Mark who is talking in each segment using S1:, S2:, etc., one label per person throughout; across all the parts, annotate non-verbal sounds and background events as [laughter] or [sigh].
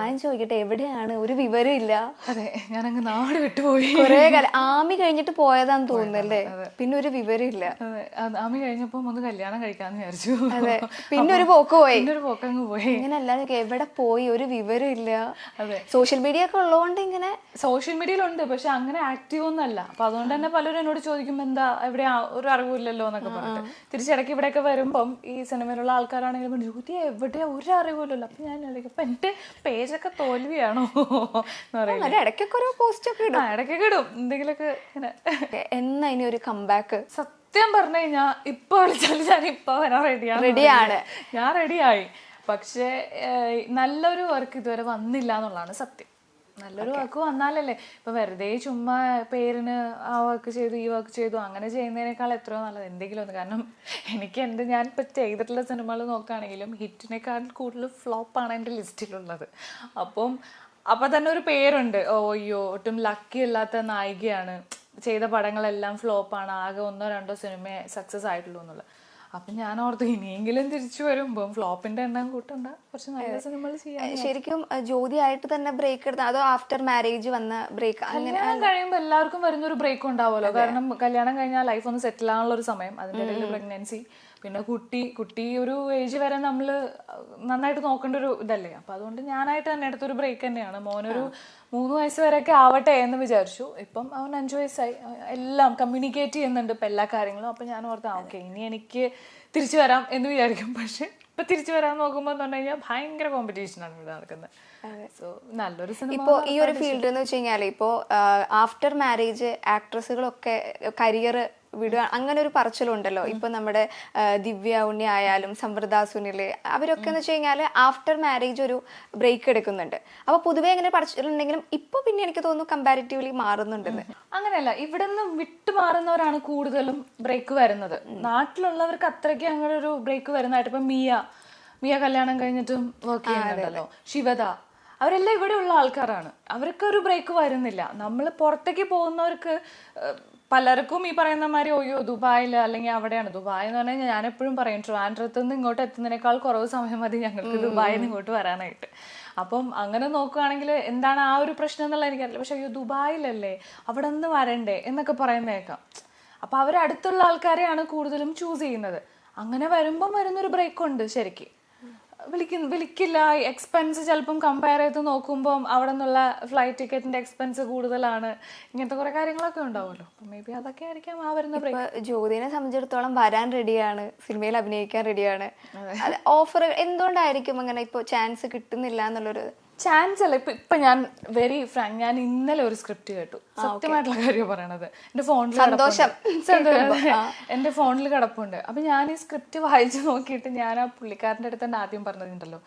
S1: ഞാൻ ചോദിക്കട്ടെ എവിടെയാണ്? ഒരു വിവരം ഇല്ല.
S2: അതെ ഞാനങ്ങ് നാട് വിട്ടുപോയി.
S1: കൊറേ കാലം. ആമി കഴിഞ്ഞിട്ട് പോയതാന്ന് തോന്നുന്നല്ലേ? പിന്നെ ഒരു വിവരം ഇല്ല.
S2: ആമി കഴിഞ്ഞപ്പോ ഒന്ന് കല്യാണം കഴിക്കാന്ന് വിചാരിച്ചു.
S1: അതെ പിന്നെ ഒരു പോക്ക് പോയി.
S2: പിന്നെ ഒരു പോക്ക് അങ്ങ് പോയി.
S1: ഇങ്ങനെ അല്ലാതെ എവിടെ പോയി? ഒരു വിവരം ഇല്ല.
S2: അതെ.
S1: സോഷ്യൽ മീഡിയ ഒക്കെ ഉള്ളതുകൊണ്ട് ഇങ്ങനെ
S2: സോഷ്യൽ മീഡിയയിലുണ്ട് പക്ഷെ അങ്ങനെ ആക്റ്റീവ് ഒന്നും അല്ല. അപ്പൊ അതുകൊണ്ട് തന്നെ പലരും എന്നോട് ചോദിക്കുമ്പോ എന്താ എവിടെ ഒരു അറിവില്ലല്ലോ എന്നൊക്കെ പറഞ്ഞിട്ട്. തിരിച്ചിടയ്ക്ക് ഇവിടെയൊക്കെ വരുമ്പം ഈ സിനിമയിലുള്ള ആൾക്കാരാണെങ്കിലും പറഞ്ഞു, ജ്യോതി എവിടെയാ? ഒരു അറിവില്ലല്ലോ അപ്പൊ ഞാൻ ഇടയ്ക്ക് അപ്പൊ എന്റെ പേജൊക്കെ തോൽവിയാണോ
S1: ഇടയ്ക്കൊക്കെ ഓരോ പോസ്റ്റ് ഒക്കെ ഇടും.
S2: ഇടയ്ക്കൊക്കെ ഇടും. എന്തെങ്കിലുമൊക്കെ ഇങ്ങനെ.
S1: എന്നാ ഇനി ഒരു കംബാക്ക്
S2: സത്യം പറഞ്ഞു കഴിഞ്ഞാൽ ഇപ്പൊ വിളിച്ചാൽ ഞാൻ ഇപ്പൊ വരാൻ റെഡിയാണ്
S1: റെഡിയാണ്.
S2: ഞാൻ റെഡിയായി പക്ഷേ നല്ലൊരു വർക്ക് ഇതുവരെ വന്നില്ല എന്നുള്ളതാണ് സത്യം. നല്ലൊരു വർക്ക് വന്നാലല്ലേ? ഇപ്പൊ വെറുതെ ചുമ്മാ പേരിന് ആ വർക്ക് ചെയ്തു ഈ വർക്ക് ചെയ്തു അങ്ങനെ ചെയ്യുന്നതിനേക്കാൾ എത്രയോ നല്ലത്. എന്തെങ്കിലും ഒന്ന് കാരണം എനിക്ക് എന്ത് ഞാൻ ഇപ്പൊ ചെയ്തിട്ടുള്ള സിനിമകൾ നോക്കുകയാണെങ്കിലും ഹിറ്റിനേക്കാൾ കൂടുതൽ ഫ്ലോപ്പാണ് എന്റെ ലിസ്റ്റിലുള്ളത്. അപ്പം അപ്പൊ തന്നെ ഒരു പേരുണ്ട്. ഓ അയ്യോ ഒട്ടും ലക്കി അല്ലാത്ത നായികയാണ്. ചെയ്ത പടങ്ങളെല്ലാം ഫ്ലോപ്പാണ് ആകെ ഒന്നോ രണ്ടോ സിനിമ സക്സസ് ആയിട്ടുള്ളൂ എന്നുള്ളത്. അപ്പൊ ഞാൻ ഓർത്തു ഇനിയെങ്കിലും തിരിച്ചു വരുമ്പോൾ ഫ്ലോപ്പിന്റെ എണ്ണം കൂട്ടണ്ട. കുറച്ച് നല്ല സിനിമകൾ ചെയ്യാം
S1: ശരിക്കും ആയിട്ട് തന്നെ ബ്രേക്ക് എടുത്ത അതോ ആഫ്റ്റർ മാരേജ് വന്ന ബ്രേക്ക് അങ്ങനെ
S2: കല്യാണം കഴിയുമ്പോൾ എല്ലാവർക്കും വരുന്ന ഒരു ബ്രേക്ക് ഉണ്ടാവുമല്ലോ കാരണം കല്യാണം കഴിഞ്ഞാൽ ലൈഫ് ഒന്ന് സെറ്റിൽ ആവാനുള്ള ഒരു സമയം അതിന്റെ ഇടയിൽ പ്രഗ്നൻസി പിന്നെ കുട്ടി കുട്ടി ഒരു ഏജ് വരെ നമ്മൾ നന്നായിട്ട് നോക്കേണ്ട ഒരു ഇതല്ലേ? അപ്പൊ അതുകൊണ്ട് ഞാനായിട്ട് തന്നെ എടുത്തൊരു ബ്രേക്ക് തന്നെയാണ്. മോനൊരു മൂന്ന് വയസ്സ് വരെയൊക്കെ ആവട്ടെ എന്ന് വിചാരിച്ചു. ഇപ്പം അവൻ അഞ്ച് വയസ്സായി. എല്ലാം കമ്മ്യൂണിക്കേറ്റ് ചെയ്യുന്നുണ്ട് ഇപ്പം എല്ലാ കാര്യങ്ങളും. അപ്പം ഞാൻ ഓർത്ത് ഓക്കെ ഇനി എനിക്ക് തിരിച്ചു വരാം എന്ന് വിചാരിക്കും. പക്ഷേ ഇപ്പൊ തിരിച്ചു വരാൻ നോക്കുമ്പോൾ എന്ന് പറഞ്ഞു കഴിഞ്ഞാൽ ഭയങ്കര കോമ്പറ്റീഷനാണ് ഇവിടെ നടക്കുന്നത്. സോ നല്ലൊരു സിനിമ
S1: ഇപ്പോ ഈ ഒരു ഫീൽഡ് എന്ന് വെച്ച് കഴിഞ്ഞാൽ ഇപ്പോ ആഫ്റ്റർ മാരേജ് ആക്ട്രസുകളൊക്കെ കരിയർ വിടുക. അങ്ങനെ ഒരു പറച്ചിലുണ്ടല്ലോ. ഇപ്പൊ നമ്മുടെ ദിവ്യ ഉണ്ണി ആയാലും സമൃദ്ധ സുനിൽ അവരൊക്കെ എന്ന് വെച്ച് കഴിഞ്ഞാൽ ആഫ്റ്റർ മാരേജ് ഒരു ബ്രേക്ക് എടുക്കുന്നുണ്ട്. അപ്പൊ പൊതുവേ അങ്ങനെ പറച്ചിലുണ്ടെങ്കിലും ഇപ്പൊ പിന്നെ എനിക്ക് തോന്നുന്നു കമ്പാരിറ്റീവ്ലി മാറുന്നുണ്ടെന്ന്.
S2: അങ്ങനെയല്ല. ഇവിടെ നിന്ന് വിട്ടുമാറുന്നവരാണ് കൂടുതലും ബ്രേക്ക് വരുന്നത്. നാട്ടിലുള്ളവർക്ക് അത്രയ്ക്ക് അങ്ങനെ ഒരു ബ്രേക്ക് വരുന്നതായിട്ട് ഇപ്പൊ മിയ മിയ കല്യാണം കഴിഞ്ഞിട്ടും വർക്ക് ചെയ്യുന്നുണ്ടല്ലോ. ശിവദ. അവരെല്ലാം ഇവിടെ ഉള്ള ആൾക്കാരാണ്. അവർക്ക് ഒരു ബ്രേക്ക് വരുന്നില്ല. നമ്മൾ പുറത്തേക്ക് പോകുന്നവർക്ക് പലർക്കും ഈ പറയുന്ന മാതിരി ഒയ്യോ ദുബായിൽ അല്ലെങ്കിൽ അവിടെയാണ്. ദുബായ് എന്ന് പറഞ്ഞാൽ ഞാൻ എപ്പോഴും പറയും ട്രിവാൻഡ്രത്ത് നിന്ന് ഇങ്ങോട്ട് എത്തുന്നതിനേക്കാൾ കുറവ് സമയം മതി ഞങ്ങൾക്ക് ദുബായിൽ നിന്ന് ഇങ്ങോട്ട് വരാനായിട്ട്. അപ്പം അങ്ങനെ നോക്കുകയാണെങ്കിൽ എന്താണ് ആ ഒരു പ്രശ്നം എന്നുള്ളത് എനിക്കറിയില്ല. പക്ഷെ അയ്യോ ദുബായിലല്ലേ? അവിടെ നിന്ന് വരണ്ടേ? എന്നൊക്കെ പറയുന്നേക്കാം അപ്പൊ അവർ അടുത്തുള്ള ആൾക്കാരെയാണ് കൂടുതലും ചൂസ് ചെയ്യുന്നത്. അങ്ങനെ വരുമ്പം വരുന്നൊരു ബ്രേക്ക് ഉണ്ട് ശരിക്ക്. വിളിക്ക വിളിക്കില്ല. എക്സ്പെൻസ് ചിലപ്പം കമ്പയർ ചെയ്ത് നോക്കുമ്പോൾ അവിടെ നിന്നുള്ള ഫ്ലൈറ്റ് ടിക്കറ്റിന്റെ എക്സ്പെൻസ് കൂടുതലാണ്. ഇങ്ങനത്തെ കുറെ കാര്യങ്ങളൊക്കെ ഉണ്ടാവുമല്ലോ. മേ ബി അതൊക്കെ ആയിരിക്കാം ആ വരുന്ന
S1: ജ്യോതിനെ സംബന്ധിച്ചിടത്തോളം വരാൻ റെഡിയാണ് സിനിമയിൽ അഭിനയിക്കാൻ റെഡിയാണ് ഓഫർ എന്തുകൊണ്ടായിരിക്കും? അങ്ങനെ ഇപ്പൊ ചാൻസ് കിട്ടുന്നില്ല എന്നുള്ളൊരു
S2: ചാൻസ് അല്ല ഇപ്പൊ ഇപ്പൊ ഞാൻ വെരി ഫ്രാങ്ക് ഞാൻ ഇന്നലെ ഒരു സ്ക്രിപ്റ്റ് കേട്ടു. സത്യമായിട്ടുള്ള കാര്യം പറയണത്. എന്റെ ഫോണിൽ
S1: സന്തോഷം.
S2: എന്റെ ഫോണിൽ കിടപ്പുണ്ട്. അപ്പൊ ഞാൻ ഈ സ്ക്രിപ്റ്റ് വായിച്ചു നോക്കിയിട്ട് ഞാൻ ആ പുള്ളിക്കാരന്റെ അടുത്ത് തന്നെ ആദ്യം പറഞ്ഞിട്ടുണ്ടല്ലോ.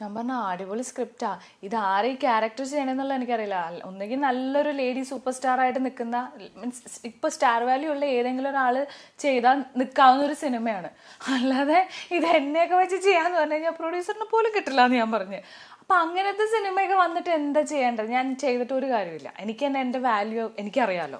S2: ഞാൻ പറഞ്ഞ അടിപൊളി സ്ക്രിപ്റ്റാ ഇത് ആരെ ഈ ക്യാരക്ടർ ചെയ്യണമെന്നുള്ള എനിക്കറിയില്ല. ഒന്നെങ്കിൽ ഒന്നുകിൽ നല്ലൊരു ലേഡി സൂപ്പർ സ്റ്റാർ ആയിട്ട് നിൽക്കുന്ന മീൻസ് ഇപ്പൊ സ്റ്റാർ വാല്യൂ ഉള്ള ഏതെങ്കിലും ഒരാൾ ചെയ്താൽ നിൽക്കാവുന്ന ഒരു സിനിമയാണ്. അല്ലാതെ ഇത് എന്നെയൊക്കെ വെച്ച് ചെയ്യാന്ന് പറഞ്ഞു കഴിഞ്ഞാൽ പ്രൊഡ്യൂസറിനെ പോലും കിട്ടില്ല എന്ന് ഞാൻ പറഞ്ഞു. അപ്പൊ അങ്ങനത്തെ സിനിമയൊക്കെ വന്നിട്ട് എന്താ ചെയ്യേണ്ടത്? ഞാൻ ചെയ്തിട്ട് ഒരു കാര്യമില്ല. എനിക്ക് തന്നെ എന്റെ വാല്യൂ എനിക്കറിയാലോ.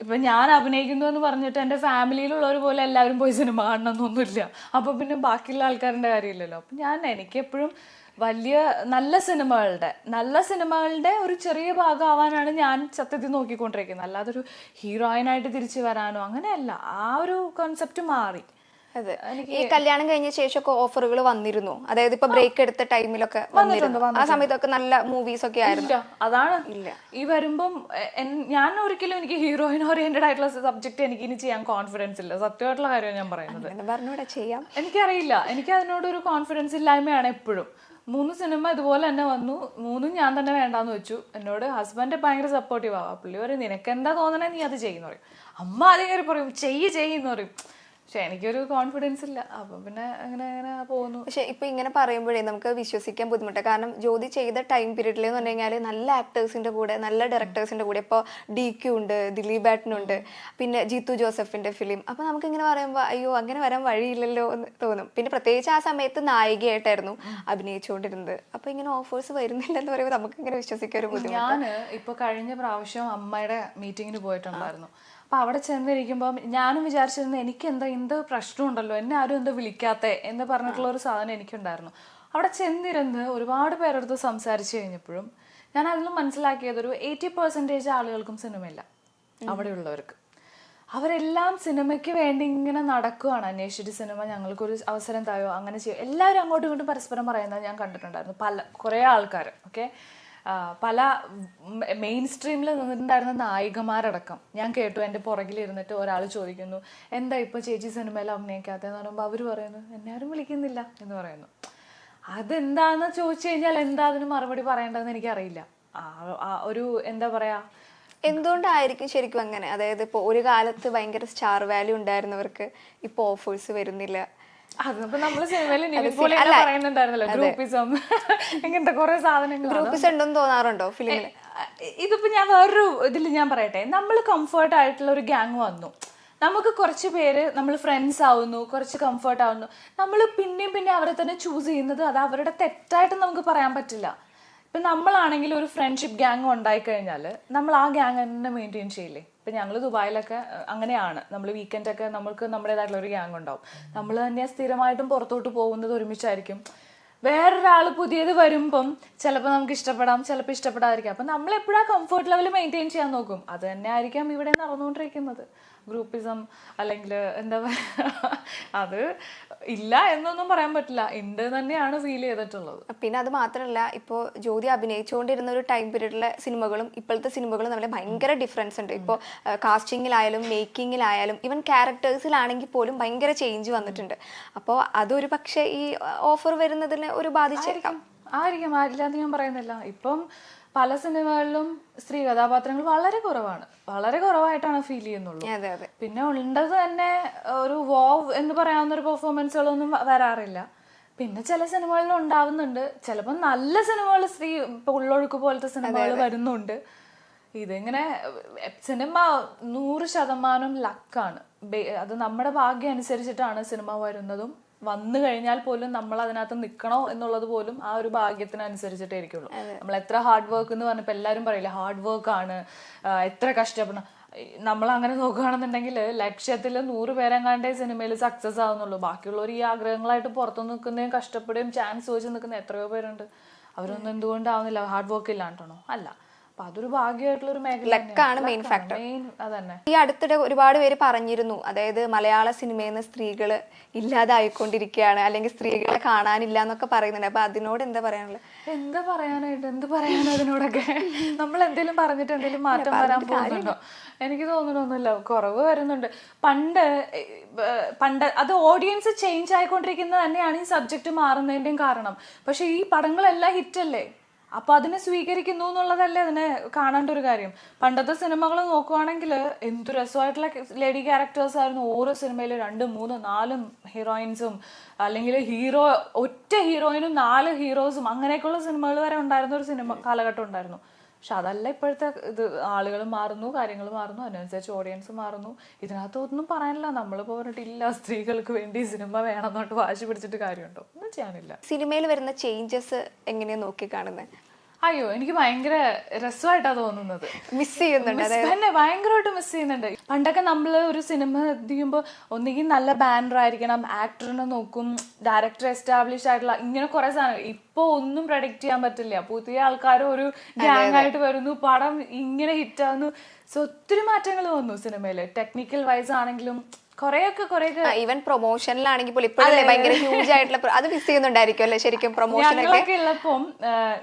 S2: ഇപ്പൊ ഞാൻ അഭിനയിക്കുന്നു എന്ന് പറഞ്ഞിട്ട് എന്റെ ഫാമിലിയിലുള്ളവർ പോലെ എല്ലാവരും പോയി സിനിമ കാണണമെന്നൊന്നുമില്ല അപ്പൊ പിന്നെ ബാക്കിയുള്ള ആൾക്കാരുടെ കാര്യമില്ലല്ലോ. അപ്പൊ ഞാൻ എനിക്കെപ്പോഴും വലിയ നല്ല സിനിമകളുടെ നല്ല സിനിമകളുടെ ഒരു ചെറിയ ഭാഗമാവാനാണ് ഞാൻ സത്യത്തിൽ നോക്കിക്കൊണ്ടിരിക്കുന്നത്. അല്ലാതൊരു ഹീറോയിനായിട്ട് തിരിച്ചു വരാനോ അങ്ങനെയല്ല. ആ ഒരു കോൺസെപ്റ്റ് മാറി.
S1: അതെ. ഈ കല്യാണം കഴിഞ്ഞ ശേഷമൊക്കെ ഓഫറുകൾ വന്നിരുന്നു. അതായത് ഇപ്പൊ ബ്രേക്ക് എടുത്ത ടൈമിലൊക്കെ വന്നിരുന്നു. ആ സമയത്തൊക്കെ നല്ല മൂവീസ് ഒക്കെ ആയിരുന്നു.
S2: അതാണ്. ഇല്ല. ഈ വരുമ്പം ഞാൻ ഒരിക്കലും എനിക്ക് ഹീറോയിൻ ഓറിയന്റഡ് ആയിട്ടുള്ള സബ്ജക്ട് എനിക്ക് ഇനി ചെയ്യാൻ കോൺഫിഡൻസ് ഇല്ല. സത്യമായിട്ടുള്ള കാര്യമാണ് ഞാൻ പറയുന്നത്.
S1: പറഞ്ഞൂടെ ചെയ്യാം.
S2: എനിക്കറിയില്ല. എനിക്ക് അതിനോട് ഒരു കോൺഫിഡൻസ് ഇല്ലായ്മയാണ് എപ്പോഴും. മൂന്ന് സിനിമ ഇതുപോലെ തന്നെ വന്നു. മൂന്നും ഞാൻ തന്നെ വേണ്ടാന്ന് വെച്ചു. എന്നോട് ഹസ്ബൻഡ് ഭയങ്കര സപ്പോർട്ടീവ് ആവാ പുള്ളി പറയും നിനക്ക് എന്താ തോന്നണേ നീ അത് ചെയ്യുന്ന പറയും. അമ്മ ആദ്യം കയറി പറയും ചെയ്യ് ചെയ്യുന്ന പറയും. പക്ഷെ എനിക്കൊരു കോൺഫിഡൻസ് ഇല്ല. അപ്പൊ പിന്നെ അങ്ങനെ അങ്ങനെ പോകുന്നു.
S1: പക്ഷെ ഇപ്പൊ ഇങ്ങനെ പറയുമ്പോഴേ നമുക്ക് വിശ്വസിക്കാൻ ബുദ്ധിമുട്ടാണ് കാരണം ജ്യോതി ചെയ്ത ടൈം പീരീഡിൽ എന്ന് പറഞ്ഞു കഴിഞ്ഞാൽ നല്ല ആക്ടേഴ്സിന്റെ കൂടെ നല്ല ഡയറക്ടേഴ്സിന്റെ കൂടെ. ഇപ്പോൾ ഡി ക്യു ഉണ്ട് ദിലീപ് ഉണ്ട്. പിന്നെ ജീത്തു ജോസഫിന്റെ ഫിലിം അപ്പൊ നമുക്ക് ഇങ്ങനെ പറയുമ്പോൾ അയ്യോ അങ്ങനെ വരാൻ വഴിയില്ലല്ലോ എന്ന് തോന്നും. പിന്നെ പ്രത്യേകിച്ച് ആ സമയത്ത് നായികയായിട്ടായിരുന്നു അഭിനയിച്ചുകൊണ്ടിരുന്നത്. അപ്പൊ ഇങ്ങനെ ഓഫേഴ്സ് വരുന്നില്ല എന്ന് പറയുമ്പോൾ നമുക്ക് ഇങ്ങനെ വിശ്വസിക്കാൻ ഒരു ബുദ്ധിമുട്ട്.
S2: ഞാൻ ഇപ്പൊ കഴിഞ്ഞ പ്രാവശ്യം അമ്മയുടെ മീറ്റിംഗിന് പോയിട്ടുണ്ടായിരുന്നു. അപ്പൊ അവിടെ ചെന്നിരിക്കുമ്പോൾ ഞാനും വിചാരിച്ചിരുന്നു എനിക്ക് എന്താ എന്ത് പ്രശ്നമുണ്ടല്ലോ എന്നെ ആരും എന്താ വിളിക്കാത്തേ എന്ന് പറഞ്ഞിട്ടുള്ള ഒരു സാധനം എനിക്കുണ്ടായിരുന്നു. അവിടെ ചെന്നിരുന്ന് ഒരുപാട് പേരെടുത്ത് സംസാരിച്ചു കഴിഞ്ഞപ്പോഴും ഞാൻ അതിൽ മനസ്സിലാക്കിയത് ഒരു എയ്റ്റി പെർസെന്റേജ് ആളുകൾക്കും സിനിമയില്ല അവിടെയുള്ളവർക്ക്. അവരെല്ലാം സിനിമയ്ക്ക് വേണ്ടി ഇങ്ങനെ നടക്കുവാണ് അന്വേഷിച്ചിട്ട് സിനിമ ഞങ്ങൾക്കൊരു അവസരം തായോ അങ്ങനെ ചെയ്യും. എല്ലാവരും അങ്ങോട്ടും ഇങ്ങോട്ടും പരസ്പരം പറയുന്നത് ഞാൻ കണ്ടിട്ടുണ്ടായിരുന്നു പല കുറേ ആൾക്കാർ ഓക്കെ പല മെയിൻ സ്ട്രീമിൽ നിന്നിട്ടുണ്ടായിരുന്ന നായികമാരടക്കം. ഞാൻ കേട്ടു എന്റെ പുറകിലിരുന്നിട്ട് ഒരാൾ ചോദിക്കുന്നു എന്താ ഇപ്പോൾ ചേച്ചി സിനിമയിൽ അഭിനയിക്കാത്തതെന്ന് പറയുമ്പോൾ അവർ പറയുന്നു എന്നെ ആരും വിളിക്കുന്നില്ല എന്ന് പറയുന്നു. അതെന്താന്ന് ചോദിച്ചു കഴിഞ്ഞാൽ എന്താ അതിന് മറുപടി പറയേണ്ടതെന്ന് എനിക്കറിയില്ല. ഒരു എന്താ പറയാ?
S1: എന്തുകൊണ്ടായിരിക്കും ശരിക്കും അങ്ങനെ? അതായത് ഇപ്പോൾ ഒരു കാലത്ത് ഭയങ്കര സ്റ്റാർ വാല്യൂ ഉണ്ടായിരുന്നവർക്ക് ഇപ്പോൾ ഓഫേഴ്സ് വരുന്നില്ല.
S2: അതിപ്പോ നമ്മൾ സിനിമയിൽ നിവിൻ
S1: സി-
S2: പോളി
S1: അല്ല,
S2: പറയുന്നുണ്ടായിരുന്നല്ലോ? ഗ്രൂപ്പിസം [laughs] ഇങ്ങനത്തെ കുറെ സാധനങ്ങൾ
S1: ഗ്രൂപ്പിസ് ഉണ്ടെന്ന് തോന്നാറുണ്ടോ ഫിലിമിൽ
S2: ഇതിപ്പോ ഞാൻ വേറൊരു ഇതിൽ ഞാൻ പറയട്ടെ. നമ്മൾ കംഫർട്ട് ആയിട്ടുള്ള ഒരു ഗ്യാങ് വന്നു. നമുക്ക് കുറച്ച് പേര് നമ്മൾ ഫ്രണ്ട്സ് ആവുന്നു കുറച്ച് കംഫർട്ട് ആവുന്നു. നമ്മൾ പിന്നെയും പിന്നെ അവരെ തന്നെ ചൂസ് ചെയ്യുന്നത് അത് അവരുടെ തെറ്റായിട്ട് നമുക്ക് പറയാൻ പറ്റില്ല. ഇപ്പൊ നമ്മളാണെങ്കിൽ ഒരു ഫ്രണ്ട്ഷിപ്പ് ഗ്യാങ് ഉണ്ടായി കഴിഞ്ഞാൽ നമ്മൾ ആ ഗ്യാങ് തന്നെ മെയിന്റെയിൻ ചെയ്യില്ലേ? ഇപ്പൊ ഞങ്ങൾ ദുബായിലൊക്കെ അങ്ങനെയാണ്. നമ്മൾ വീക്കെൻഡൊക്കെ നമുക്ക് നമ്മുടേതായിട്ടുള്ള ഒരു ഗ്യാങ് ഉണ്ടാവും. നമ്മൾ തന്നെ സ്ഥിരമായിട്ടും പുറത്തോട്ട് പോകുന്നത് ഒരുമിച്ചായിരിക്കും. വേറൊരാൾ പുതിയത് വരുമ്പം ചിലപ്പോൾ നമുക്ക് ഇഷ്ടപ്പെടാം ചിലപ്പോൾ ഇഷ്ടപ്പെടാതിരിക്കാം. അപ്പം നമ്മൾ ആ കംഫർട്ട് ലെവൽ മെയിന്റെയിൻ ചെയ്യാൻ നോക്കും? അത് തന്നെ ആയിരിക്കാം ഇവിടെ നടന്നുകൊണ്ടിരിക്കുന്നത്. ഗ്രൂപ്പിസം അല്ലെങ്കിൽ എന്താ പറയുക അത് ഇല്ല എന്നൊന്നും പറയാൻ പറ്റില്ല. ഉണ്ട് തന്നെയാണ് ഫീൽ ചെയ്തിട്ടുള്ളത്.
S1: പിന്നെ അത് മാത്രമല്ല ഇപ്പോൾ ജ്യോതി അഭിനയിച്ചുകൊണ്ടിരുന്ന ഒരു ടൈം പീരീഡിലെ സിനിമകളും ഇപ്പോഴത്തെ സിനിമകളും തമ്മിൽ ഭയങ്കര ഡിഫറൻസ് ഉണ്ട്. ഇപ്പോൾ കാസ്റ്റിങ്ങിലായാലും മേക്കിങ്ങിലായാലും ഈവൻ ക്യാരക്ടേഴ്സിലാണെങ്കിൽ പോലും ഭയങ്കര ചേഞ്ച് വന്നിട്ടുണ്ട്. അപ്പോൾ അതൊരു പക്ഷേ ഈ ഓഫർ വരുന്നതിന് ഒരു ബാധിച്ചേക്കാം.
S2: ആയിരിക്കും. ആരില്ലാന്ന് ഞാൻ പറയുന്നില്ല. ഇപ്പം പല സിനിമകളിലും സ്ത്രീ കഥാപാത്രങ്ങൾ വളരെ കുറവാണ്. വളരെ കുറവായിട്ടാണ് ഫീൽ ചെയ്യുന്നുള്ളൂ. പിന്നെ ഉണ്ടത് തന്നെ ഒരു വോവ് എന്ന് പറയാവുന്ന ഒരു പെർഫോമൻസുകളൊന്നും വരാറില്ല. പിന്നെ ചില സിനിമകളിൽ ഉണ്ടാവുന്നുണ്ട്. ചിലപ്പോൾ നല്ല സിനിമകൾ സ്ത്രീ ഇപ്പൊ ഉള്ളൊഴുക്ക് പോലത്തെ സിനിമകൾ വരുന്നുണ്ട്. ഇതിങ്ങനെ സിനിമ നൂറ് ശതമാനം ലക്കാണ് അത് നമ്മുടെ ഭാഗ്യം അനുസരിച്ചിട്ടാണ് സിനിമ വരുന്നതും. വന്നു കഴിഞ്ഞാൽ പോലും നമ്മൾ അതിനകത്ത് നിൽക്കണോ എന്നുള്ളത് പോലും ആ ഒരു ഭാഗ്യത്തിനനുസരിച്ചിട്ടേ ഇരിക്കുള്ളൂ നമ്മൾ എത്ര ഹാർഡ് വർക്ക് എന്ന് പറഞ്ഞപ്പോൾ എല്ലാവരും പറയില്ല ഹാർഡ് വർക്ക് ആണ്. എത്ര കഷ്ടപ്പെടണം. നമ്മൾ അങ്ങനെ നോക്കുകയാണെന്നുണ്ടെങ്കിൽ ലക്ഷ്യത്തിൽ നൂറ് പേരെങ്ങാണ്ടേ സിനിമയിൽ സക്സസ് ആവുന്നുള്ളൂ. ബാക്കിയുള്ളവർ ഈ ആഗ്രഹങ്ങളായിട്ട് പുറത്തു നിൽക്കുന്നതും കഷ്ടപ്പെടുകയും ചാൻസ് ചോദിച്ച് നിൽക്കുന്ന എത്രയോ പേരുണ്ട്. അവരൊന്നും എന്തുകൊണ്ടാവുന്നില്ല ഹാർഡ് വർക്ക് ഇല്ലാണ്ടാണോ? അല്ല. അതൊരു മേഖല
S1: ലക്കാണ് മെയിൻ ഫാക്ടർ
S2: അതന്നെ.
S1: ഈ അടുത്തിടെ ഒരുപാട് പേര് പറഞ്ഞിരുന്നു. അതായത് മലയാള സിനിമയിൽ നിന്ന് സ്ത്രീകൾ ഇല്ലാതായിക്കൊണ്ടിരിക്കുകയാണ് അല്ലെങ്കിൽ സ്ത്രീകളെ കാണാനില്ല എന്നൊക്കെ പറയുന്നുണ്ട്. അപ്പൊ അതിനോട് എന്താ പറയാനുള്ളത്?
S2: എന്താ പറയാനായിട്ട്? എന്ത് പറയാനോ അതിനോടൊക്കെ? നമ്മൾ എന്തെങ്കിലും പറഞ്ഞിട്ട് എന്തെങ്കിലും മാറ്റം വരാൻ പോകുന്നുണ്ടോ? എനിക്ക് തോന്നണമൊന്നുമില്ല കുറവ് വരുന്നുണ്ട്. പണ്ട് പണ്ട് അത് ഓഡിയൻസ് ചേഞ്ച് ആയിക്കൊണ്ടിരിക്കുന്നത് തന്നെയാണ് ഈ സബ്ജക്റ്റ് മാറുന്നതിന്റെയും കാരണം. പക്ഷെ ഈ പടങ്ങളെല്ലാം ഹിറ്റല്ലേ? അപ്പൊ അതിനെ സ്വീകരിക്കുന്നു എന്നുള്ളതല്ലേ അതിനെ കാണേണ്ട ഒരു കാര്യം? പണ്ടത്തെ സിനിമകൾ നോക്കുവാണെങ്കിൽ എന്തു രസമായിട്ടുള്ള ലേഡി ക്യാരക്ടേഴ്സ് ആയിരുന്നു. ഓരോ സിനിമയിൽ രണ്ടും മൂന്നും നാലും ഹീറോയിൻസും അല്ലെങ്കിൽ ഹീറോ ഒറ്റ ഹീറോയിനും നാല് ഹീറോസും അങ്ങനെയൊക്കെയുള്ള സിനിമകൾ വരെ ഉണ്ടായിരുന്ന ഒരു സിനിമ കാലഘട്ടം ഉണ്ടായിരുന്നു. പക്ഷെ അതല്ല ഇപ്പോഴത്തെ ഇത് ആളുകൾ മാറുന്നു കാര്യങ്ങൾ മാറുന്നു അതിനനുസരിച്ച് ഓഡിയൻസ് മാറുന്നു. ഇതിനകത്ത് ഒന്നും പറയാനില്ല. നമ്മളിപ്പോൾ പോയിട്ടില്ല സ്ത്രീകൾക്ക് വേണ്ടി സിനിമ വേണം എന്നോട്ട് വാശി പിടിച്ചിട്ട് കാര്യമുണ്ടോ? ഒന്നും ചെയ്യാനില്ല.
S1: സിനിമയിൽ വരുന്ന ചേഞ്ചസ് എങ്ങനെയാ നോക്കി കാണുന്നത്
S2: അയ്യോ എനിക്ക് ഭയങ്കര രസമായിട്ടാ തോന്നുന്നത്.
S1: മിസ് ചെയ്യുന്നുണ്ട്
S2: തന്നെ ഭയങ്കരമായിട്ട് മിസ് ചെയ്യുന്നുണ്ട്. പണ്ടൊക്കെ നമ്മൾ ഒരു സിനിമ ചെയ്യുമ്പോൾ ഒന്നുകിൽ നല്ല ബാനർ ആയിരിക്കണം ആക്ടറിനെ നോക്കും ഡയറക്ടർ എസ്റ്റാബ്ലിഷ് ആയിട്ടുള്ള ഇങ്ങനെ കുറെ സാധനം ഇപ്പൊ ഒന്നും പ്രഡിക്റ്റ് ചെയ്യാൻ പറ്റില്ല. പുതിയ ആൾക്കാർ ഒരു ഗ്യാങ് ആയിട്ട് വരുന്നു പടം ഇങ്ങനെ ഹിറ്റ് ആവുന്നു. സോ ഒത്തിരി മാറ്റങ്ങൾ വന്നു സിനിമയിൽ ടെക്നിക്കൽ വൈസ് ആണെങ്കിലും കുറെയൊക്കെ കുറെയൊക്കെ.
S1: ഈവൻ പ്രൊമോഷനിലാണെങ്കിൽ പോലും ഇപ്പോഴല്ലേ ഭയങ്കര ഹ്യൂജ് ആയിട്ടുള്ള അത് മിസ് ചെയ്യുന്നുണ്ടായിരിക്കും അല്ലേ ശരിക്കും പ്രൊമോഷൻ ഒക്കെ?
S2: ഉള്ളപ്പം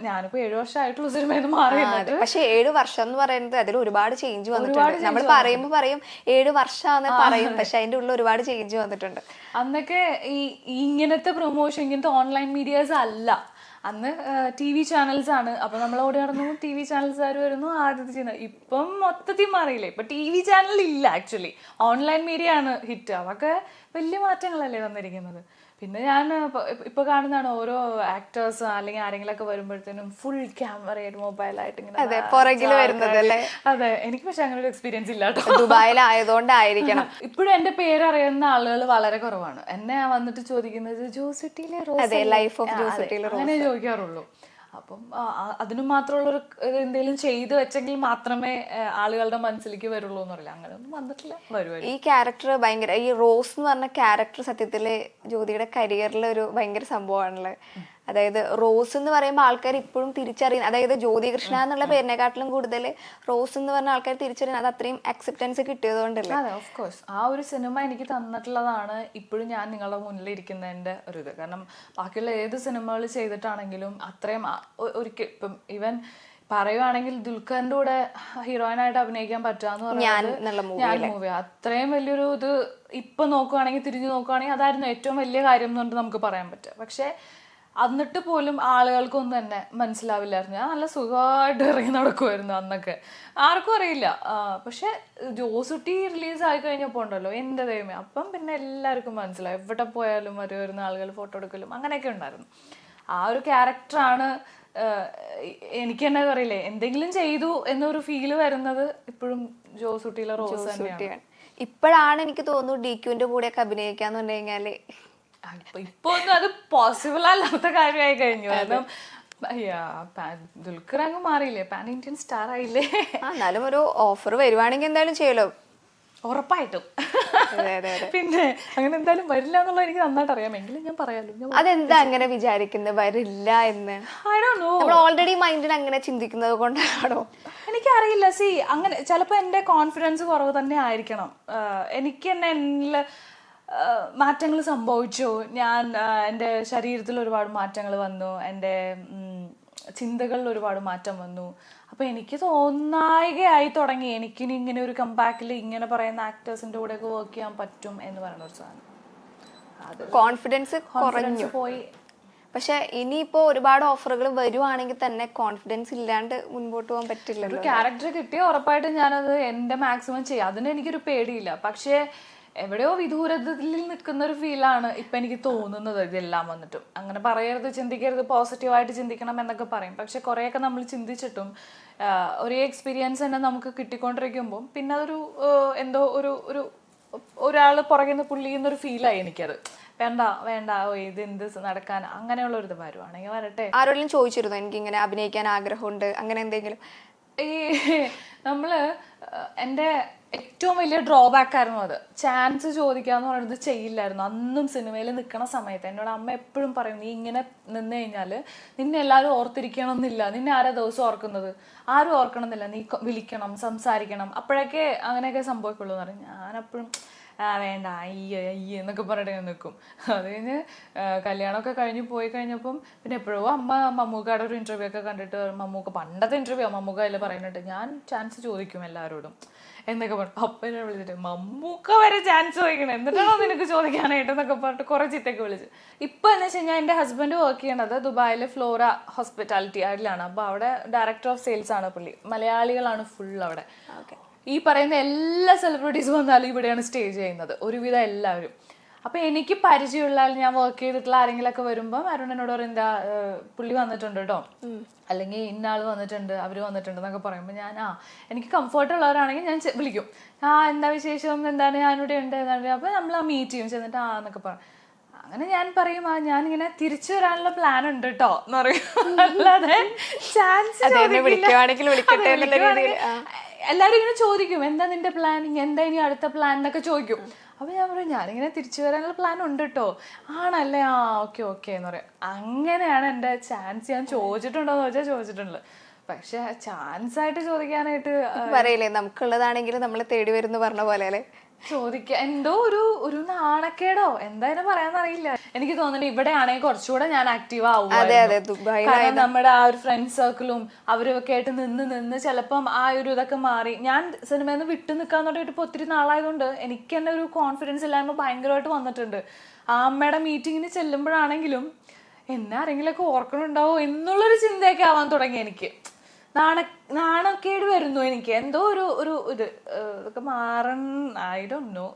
S2: ഞാനിപ്പോ ഏഴു വർഷമായിട്ടുള്ള സിനിമയിൽ നിന്ന് മാറി
S1: പക്ഷെ ഏഴ് വർഷം എന്ന് പറയുന്നത് അതിൽ ഒരുപാട് ചേഞ്ച് വന്നിട്ടുണ്ട്. നമ്മൾ പറയുമ്പോൾ പറയും ഏഴ് വർഷമാന്ന് പറയും പക്ഷെ അതിന്റെ ഉള്ളിൽ ഒരുപാട് ചേഞ്ച് വന്നിട്ടുണ്ട്.
S2: അന്നൊക്കെ ഈ ഈ ഇങ്ങനത്തെ പ്രൊമോഷൻ ഇങ്ങനത്തെ ഓൺലൈൻ മീഡിയാസ് അല്ല. അന്ന് ടി വി ചാനൽസ് ആണ്. അപ്പൊ നമ്മൾ ഓടി നടന്നു ടി വി ചാനൽസുകാർ വരുന്നു ആദ്യത്തെ ചെയ്യുന്നത്. ഇപ്പം മൊത്തത്തിൽ മാറിയില്ലേ? ഇപ്പൊ ടി വി ചാനൽ ഇല്ല ആക്ച്വലി ഓൺലൈൻ മീഡിയ ആണ് ഹിറ്റ്. അതൊക്കെ വലിയ മാറ്റങ്ങളല്ലേ വന്നിരിക്കുന്നത്? പിന്നെ ഞാൻ ഇപ്പൊ കാണുന്നതാണ് ഓരോ ആക്ടേഴ്സ് അല്ലെങ്കിൽ ആരെങ്കിലും ഒക്കെ വരുമ്പോഴത്തേനും ഫുൾ ക്യാമറയായിട്ട് മൊബൈലായിട്ട് ഇങ്ങനെ
S1: അതെ,
S2: പുറകിൽ
S1: വരുന്നത് അല്ലേ?
S2: അതെ എനിക്ക് പക്ഷെ അങ്ങനെ ഒരു എക്സ്പീരിയൻസ് ഇല്ല കേട്ടോ.
S1: ദുബായിലായതുകൊണ്ടായിരിക്കണം. [laughs]
S2: ഇപ്പോഴും എന്റെ പേര് അറിയുന്ന ആളുകൾ വളരെ കുറവാണ്. എന്നെ വന്നിട്ട് ചോദിക്കുന്നത് ജോസിറ്റിയിലെ റോസ്
S1: അതെ,
S2: അല്ലേ?"
S1: life of
S2: ആ,
S1: ജോസുട്ടിയിലെ
S2: അങ്ങനെ ചോദിക്കാറുള്ളൂ. അപ്പം അതിനു ആ, അതിനും മാത്രമുള്ള ഒരു എന്തെങ്കിലും ചെയ്തു വെച്ചെങ്കിൽ മാത്രമേ ആളുകളുടെ മനസ്സിലേക്ക് വരുള്ളൂ എന്ന് പറയില്ല അങ്ങനെ ഒന്നും വന്നിട്ടില്ല. വരുമായിരുന്നു
S1: ഈ ക്യാരക്ടർ ഭയങ്കര ഈ റോസ് എന്ന് പറഞ്ഞ ക്യാരക്ടർ സത്യത്തിൽ ജ്യോതിയുടെ കരിയറിൽ ഒരു ഭയങ്കര സംഭവമാണല്ലേ അതായത് റോസ് എന്ന് പറയുമ്പോൾ ആൾക്കാർ ഇപ്പോഴും തിരിച്ചറിയുന്ന അതായത് ജ്യോതികൃഷ്ണ എന്നുള്ള പേരിനെക്കാട്ടിലും കൂടുതൽ റോസ് എന്ന് പറഞ്ഞ ആൾക്കാർ തിരിച്ചറിയുന്നത് അത് അത്രയും അക്സെപ്റ്റൻസ് കിട്ടിയതുകൊണ്ടല്ലേ?
S2: അതെ ഓഫ് കോഴ്സ് ആ ഒരു സിനിമ എനിക്ക് തന്നിട്ടുള്ളതാണ് ഇപ്പോഴും ഞാൻ നിങ്ങളുടെ മുന്നിൽ ഇരിക്കുന്നതിന്റെ ഒരു ഇത് കാരണം ബാക്കിയുള്ള ഏത് സിനിമകൾ ചെയ്തിട്ടാണെങ്കിലും അത്രയും ഒരിക്കൽ ഇപ്പം ഈവൻ പറയുവാണെങ്കിൽ ദുൽഖറിന്റെ കൂടെ ഹീറോയിനായിട്ട് അഭിനയിക്കാൻ
S1: ഞാൻ എന്നുള്ള
S2: ഞാൻ മൂവി അത്രയും വലിയൊരു ഇത് ഇപ്പൊ നോക്കുവാണെങ്കിൽ തിരിഞ്ഞു നോക്കുവാണെങ്കിൽ അതായിരുന്നു ഏറ്റവും വലിയ കാര്യം എന്ന് നമുക്ക് പറയാൻ പറ്റുക. പക്ഷെ എന്നിട്ട് പോലും ആളുകൾക്കൊന്നും തന്നെ മനസ്സിലാവില്ലായിരുന്നു. ഞാൻ നല്ല സുഖമായിട്ട് ഇറങ്ങി നടക്കുമായിരുന്നു അന്നൊക്കെ. ആർക്കും അറിയില്ല. പക്ഷെ ജോസുട്ടി റിലീസ് ആയി കഴിഞ്ഞപ്പോൾ ഉണ്ടല്ലോ എന്റെ ദൈവമേ. അപ്പം പിന്നെ എല്ലാവർക്കും മനസ്സിലാവും എവിടെ പോയാലും ഒരു വരുന്ന ആളുകൾ ഫോട്ടോ എടുക്കലും അങ്ങനെയൊക്കെ ഉണ്ടായിരുന്നു. ആ ഒരു ക്യാരക്ടറാണ് എനിക്ക് തന്നെ പറയില്ലേ എന്തെങ്കിലും ചെയ്തു എന്നൊരു ഫീൽ വരുന്നത് ഇപ്പോഴും ജോസുട്ടിയിലെ റോസ് തന്നെയാണ്.
S1: ഇപ്പോഴാണ് എനിക്ക് തോന്നുന്നു ഡി ക്യൂവിന്റെ കൂടെയൊക്കെ അഭിനയിക്കാന്ന് പറഞ്ഞു കഴിഞ്ഞാൽ
S2: ആ, ഇപ്പൊ ഒന്നും അത് പോസിബിൾ അല്ലാത്ത കാര്യമായി കഴിഞ്ഞു. കാരണം ദുൽഖർ അങ്ങ് മാറിയില്ലേ? പാൻ ഇന്ത്യൻ സ്റ്റാർ ആയില്ലേ?
S1: എന്നാലും ഒരു ഓഫർ വരുവാണെങ്കിൽ എന്തായാലും ചെയ്യലോ?
S2: ഉറപ്പായിട്ടും. പിന്നെ അങ്ങനെ എന്തായാലും വരില്ല എന്നുള്ളത് എനിക്ക് നന്നായിട്ട് അറിയാം. എങ്കിലും ഞാൻ പറയാലോ
S1: അതെന്താ അങ്ങനെ വിചാരിക്കുന്നത് വരില്ല എന്ന്. ഓൾറെഡി മൈൻഡിൽ അങ്ങനെ ചിന്തിക്കുന്നത് കൊണ്ടാണോ?
S2: എനിക്കറിയില്ല. സി അങ്ങനെ ചിലപ്പോ എന്റെ കോൺഫിഡൻസ് കുറവ് തന്നെ ആയിരിക്കണം. എനിക്ക് തന്നെ എന്നിൽ മാറ്റങ്ങൾ സംഭവിച്ചു. ഞാൻ എന്റെ ശരീരത്തിൽ ഒരുപാട് മാറ്റങ്ങൾ വന്നു. എന്റെ ചിന്തകളിൽ ഒരുപാട് മാറ്റം വന്നു. അപ്പോൾ എനിക്ക് തോന്നായികയായി തുടങ്ങി. എനിക്കിനി ഇങ്ങനെ ഒരു കമ്പാക്കിൽ ഇങ്ങനെ പറയുന്ന ആക്ടേഴ്സിന്റെ കൂടെയൊക്കെ വർക്ക് ചെയ്യാൻ പറ്റും എന്ന് പറയുന്ന ഒരു സാധനം.
S1: കോൺഫിഡൻസ് കുറഞ്ഞു.
S2: പോയി.
S1: പക്ഷെ ഇനിയിപ്പോ ഒരുപാട് ഓഫറുകൾ വരുവാണെങ്കിൽ തന്നെ കോൺഫിഡൻസ് ഇല്ലാണ്ട് മുൻപോട്ട് പോകാൻ പറ്റില്ല ഒരു
S2: ക്യാരക്ടർ കിട്ടിയ ഉറപ്പായിട്ടും ഞാനത് എന്റെ മാക്സിമം ചെയ്യും. അതിന് എനിക്കൊരു പേടിയില്ല. പക്ഷേ എവിടെയോ വിദൂരത്തിൽ നിൽക്കുന്ന ഒരു ഫീലാണ് ഇപ്പൊ എനിക്ക് തോന്നുന്നത് ഇതെല്ലാം വന്നിട്ടും. അങ്ങനെ പറയരുത് ചിന്തിക്കരുത് പോസിറ്റീവായിട്ട് ചിന്തിക്കണം എന്നൊക്കെ പറയും. പക്ഷെ കുറേയൊക്കെ നമ്മൾ ചിന്തിച്ചിട്ടും ഒരേ എക്സ്പീരിയൻസ് തന്നെ നമുക്ക് കിട്ടിക്കൊണ്ടിരിക്കുമ്പോൾ പിന്നെ അതൊരു എന്തോ ഒരു ഒരു ഒരാൾ പുറകിൽ നിന്ന് പുള്ളിയുന്ന ഒരു ഫീലായി എനിക്കത്. വേണ്ട വേണ്ട ഓ ഇത് എന്ത് നടക്കാൻ അങ്ങനെയുള്ള ഒരു ഇത് വരുവാണെങ്കിൽ വരട്ടെ.
S1: ആരോടെങ്കിലും ചോദിച്ചിരുന്നു? എനിക്ക് ഇങ്ങനെ അഭിനയിക്കാൻ ആഗ്രഹമുണ്ട് അങ്ങനെ എന്തെങ്കിലും?
S2: ഈ നമ്മൾ എന്റെ എന്റെ ഏറ്റവും വലിയ ഡ്രോബാക്ക് ആയിരുന്നു അത്. ചാൻസ് ചോദിക്കാന്ന് പറയുന്നത് ചെയ്യില്ലായിരുന്നു. അന്നും സിനിമയിൽ നിൽക്കുന്ന സമയത്ത് എന്നോട് അമ്മ എപ്പോഴും പറയും നീ ഇങ്ങനെ നിന്ന് കഴിഞ്ഞാൽ നിന്നെ എല്ലാവരും ഓർത്തിരിക്കണം എന്നില്ല നിന്നെ ആരാ ദിവസം ഓർക്കുന്നത്? ആരും ഓർക്കണം എന്നില്ല നീ വിളിക്കണം സംസാരിക്കണം. അപ്പോഴൊക്കെ അങ്ങനെയൊക്കെ സംഭവിക്കുള്ളൂ എന്ന് പറയും. ഞാനപ്പോഴും ആ വേണ്ട. അയ്യ അയ്യ എന്നൊക്കെ പറഞ്ഞിട്ട് ഞാൻ നിൽക്കും അത് കഴിഞ്ഞ് ആ, കല്യാണമൊക്കെ കഴിഞ്ഞ് പോയി കഴിഞ്ഞപ്പം പിന്നെ എപ്പോഴും അമ്മ മമ്മൂക്കയുടെ ഒരു ഇന്റർവ്യൂ ഒക്കെ കണ്ടിട്ട് മമ്മൂക്ക പണ്ടത്തെ ഇന്റർവ്യൂ മമ്മൂക്ക അതിൽ പറയുന്നുണ്ട്. ഞാൻ ചാൻസ് ചോദിക്കും എല്ലാവരോടും. എന്നൊക്കെ പറഞ്ഞു. അപ്പനെ വിളിച്ചിട്ട് മമ്മൂക്ക വരെ ചാൻസ് ചോദിക്കണം. എന്നിട്ടാണോ നിനക്ക് ചോദിക്കാനായിട്ട്? എന്നൊക്കെ പറഞ്ഞിട്ട് കുറേ ചിത്തൊക്കെ വിളിച്ചു. ഇപ്പൊ എന്ന് വെച്ച് കഴിഞ്ഞാൽ എന്റെ ഹസ്ബൻഡ് വർക്ക് ചെയ്യണത് ദുബായിലെ ഫ്ലോറ ഹോസ്പിറ്റാലിറ്റി അതിലാണ് അപ്പോൾ അവിടെ ഡയറക്ടർ ഓഫ് സെയിൽസ് ആണ് പുള്ളി. മലയാളികളാണ് ഫുൾ അവിടെ. ഈ പറയുന്ന എല്ലാ സെലിബ്രിറ്റീസ് വന്നാലും ഇവിടെയാണ് സ്റ്റേജ് ചെയ്യുന്നത്. ഒരുവിധം എല്ലാവരും. അപ്പൊ എനിക്ക് പരിചയമുള്ള ഞാൻ വർക്ക് ചെയ്തിട്ടുള്ള ആരെങ്കിലൊക്കെ വരുമ്പോൾ അരുൺ എന്നോട് പറയും എന്താ പുള്ളി വന്നിട്ടുണ്ട് കേട്ടോ അല്ലെങ്കിൽ ഇന്ന ആൾ വന്നിട്ടുണ്ട് അവർ വന്നിട്ടുണ്ട് എന്നൊക്കെ പറയുമ്പോൾ ഞാൻ ആ എനിക്ക് കംഫർട്ട് ഉള്ളവരാണെങ്കിൽ ഞാൻ വിളിക്കും. ആ എന്താ വിശേഷം? എന്താണ്? ഞാനിവിടെ ഉണ്ട് എന്താണ്? അപ്പൊ നമ്മൾ ആ മീറ്റ് ചെയ്യും ചെന്നിട്ട് ആ എന്നൊക്കെ പറയും. അങ്ങനെ ഞാൻ പറയും ആ ഞാൻ ഞാനിങ്ങനെ തിരിച്ചു വരാനുള്ള പ്ലാൻ ഉണ്ട് കേട്ടോ എന്ന് പറയും. അല്ലാതെ ചാൻസ്. എല്ലാരും ഇങ്ങനെ ചോദിക്കും എന്താ നിന്റെ പ്ലാനിങ് എന്താ ഇനി അടുത്ത പ്ലാൻ എന്നൊക്കെ ചോദിക്കും. അപ്പൊ ഞാൻ പറയും ഞാനിങ്ങനെ തിരിച്ചു വരാനുള്ള പ്ലാൻ ഉണ്ട് കേട്ടോ ആണല്ലേ? ആ ഓക്കെ ഓക്കെ എന്ന് പറയും. അങ്ങനെയാണ് എന്റെ ചാൻസ് ഞാൻ ചോദിച്ചിട്ടുണ്ടോ എന്ന് ചോദിച്ചാൽ ചോദിച്ചിട്ടുണ്ട്. പക്ഷെ ചാൻസ് ആയിട്ട് ചോദിക്കാനായിട്ട്
S1: പറയില്ലേ? നമുക്കുള്ളതാണെങ്കിലും നമ്മൾ തേടി വരുന്നു പറഞ്ഞ പോലെ അല്ലേ?
S2: ചോദിക്ക എന്തോ ഒരു ഒരു നാണക്കേടോ? എന്തായാലും പറയാന്നറിയില്ല. എനിക്ക് തോന്നുന്നു ഇവിടെ ആണെങ്കിൽ കുറച്ചുകൂടെ ഞാൻ ആക്റ്റീവ് ആവും കാരണം നമ്മുടെ ആ ഒരു ഫ്രണ്ട് സർക്കിളും അവരും ഒക്കെ ആയിട്ട് നിന്ന് നിന്ന് ചിലപ്പം ആ ഒരു ഇതൊക്കെ മാറി. ഞാൻ സിനിമയിൽ നിന്ന് വിട്ടു നിൽക്കാൻ തുടങ്ങിയിട്ട് ഇപ്പോൾ ഒത്തിരി നാളായതുകൊണ്ട് എനിക്ക് തന്നെ ഒരു കോൺഫിഡൻസ് ഇല്ലായ്മ ഭയങ്കരമായിട്ട് വന്നിട്ടുണ്ട്. ആ അമ്മയുടെ മീറ്റിങ്ങിന് ചെല്ലുമ്പോഴാണെങ്കിലും എന്നെ ആരെങ്കിലുമൊക്കെ ഓർക്കണുണ്ടാവോ എന്നുള്ളൊരു ചിന്തയൊക്കെ ആവാൻ തുടങ്ങി എനിക്ക്. നാണ നാണക്കേട് വരുന്നു എനിക്ക്. എന്തോ ഒരു ഒരു ഇത്. ഇതൊക്കെ മാറണം. I Dr no